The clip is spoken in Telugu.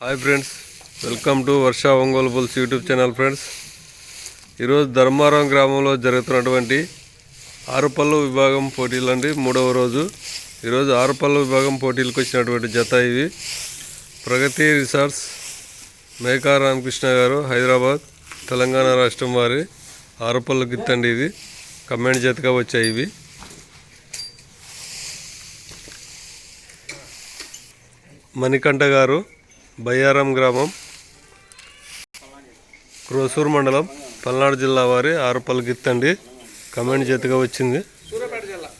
Hi friends welcome to Varsha Ongole bulls YouTube channel friends ఈరోజు ధర్మారం గ్రామంలో జరుగుతున్నటువంటి ఆరుపల్లు విభాగం పోటీలు అండి మూడవ రోజు. ఈరోజు ఆరుపల్లు విభాగం పోటీలకు వచ్చినటువంటి జత ఇవి ప్రగతి రిసార్ట్స్ మేకా రామకృష్ణ గారు హైదరాబాద్ తెలంగాణ రాష్ట్రం వారి ఆరుపల్లు గిత్తండి ఇది. కమెంట్ జతగా వచ్చాయి ఇవి. మణికంఠ గారు బయ్యారం గ్రామం క్రోసూరు మండలం పల్నాడు జిల్లా వారి ఆరుపల్లి గిత్తండి కమెంట్ చేతిగా వచ్చింది. సూర్యాపేట జిల్లా.